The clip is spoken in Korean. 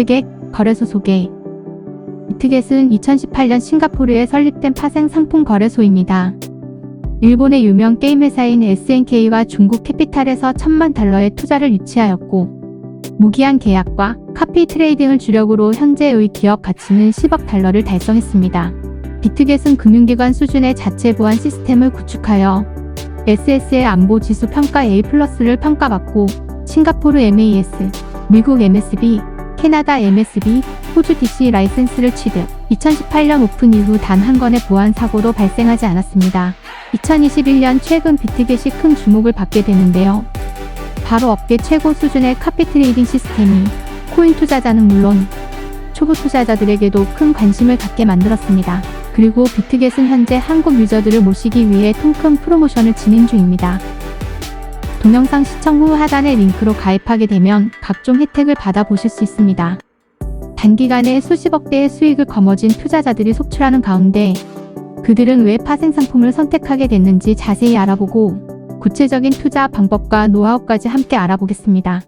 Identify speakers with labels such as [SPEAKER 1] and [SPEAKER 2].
[SPEAKER 1] 비트겟 거래소 소개 비트겟은 2018년 싱가포르에 설립된 파생 상품 거래소입니다. 일본의 유명 게임 회사인 SNK와 중국 캐피탈에서 천만 달러의 투자를 유치하였고 무기한 계약과 카피 트레이딩을 주력으로 현재의 기업 가치는 10억 달러를 달성했습니다. 비트겟은 금융기관 수준의 자체 보안 시스템을 구축하여 SS의 안보 지수 평가 A+를 평가받고 싱가포르 MAS, 미국 MSB, 캐나다 MSB, 호주 DC 라이센스를 취득. 2018년 오픈 이후 단 한 건의 보안 사고도 발생하지 않았습니다. 2021년 최근 비트겟이 큰 주목을 받게 되는데요. 바로 업계 최고 수준의 카피 트레이딩 시스템이 코인 투자자는 물론 초보 투자자들에게도 큰 관심을 갖게 만들었습니다. 그리고 비트겟은 현재 한국 유저들을 모시기 위해 통큰 프로모션을 진행 중입니다. 동영상 시청 후 하단의 링크로 가입하게 되면 각종 혜택을 받아보실 수 있습니다. 단기간에 수십억 대의 수익을 거머쥔 투자자들이 속출하는 가운데 그들은 왜 파생 상품을 선택하게 됐는지 자세히 알아보고 구체적인 투자 방법과 노하우까지 함께 알아보겠습니다.